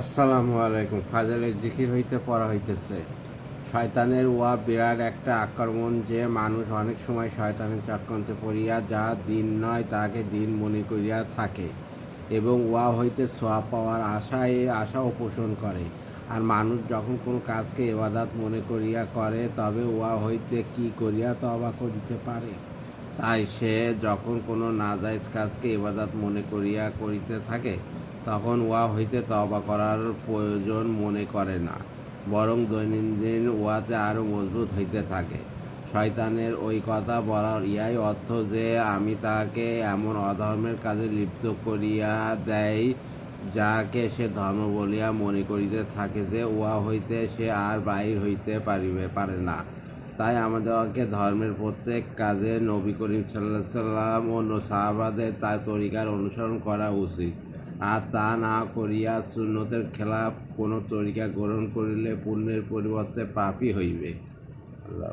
আসসালামু আলাইকুম। ফাজালের জিকির হইতে পড়া হইতেছে। শয়তানের ওয়া বিরাট একটা আক্রমণ যে মানুষ অনেক সময় শয়তানের চক্রান্তে পড়িয়া যা দিন নয় তাকে দিন মনে করিয়া থাকে এবং ওয়া হইতে সোয়া পাওয়ার আশায় আশা পোষণ করে। আর মানুষ যখন কোনো কাজকে এবাদাত মনে করিয়া করে, তবে ওয়া হইতে কি করিয়া তবা করিতে পারে? তাই সে যখন কোনো নাজাইজ কাজকে ইবাদত মনে করিয়া করিতে থাকে তখন ওয়া হইতে তবা করার প্রয়োজন মনে করে না, বরং দৈনন্দিন ওয়াতে আরও মজবুত হইতে থাকে। শয়তানের ওই কথা বলার ইয়াই অর্থ যে, আমি তাকে এমন অধর্মের কাজে লিপ্ত করিয়া দেয় যাকে সে ধর্ম বলিয়া মনে করিতে থাকে যে উহা হইতে সে আর বাহির হইতে পারিবে, পারে না। তাই আমাদেরকে ধর্মের প্রত্যেক কাজে নবী করিম সাল্লাহ সাল্লাম ও সাহাবাদের তার তরিকার অনুসরণ করা উচিত। আর তা না করিয়া সুন্নতের খেলাফ কোনো তরিকা গ্রহণ করিলে পুণ্যের পরিবর্তে পাপই হইবে আল্লাহ।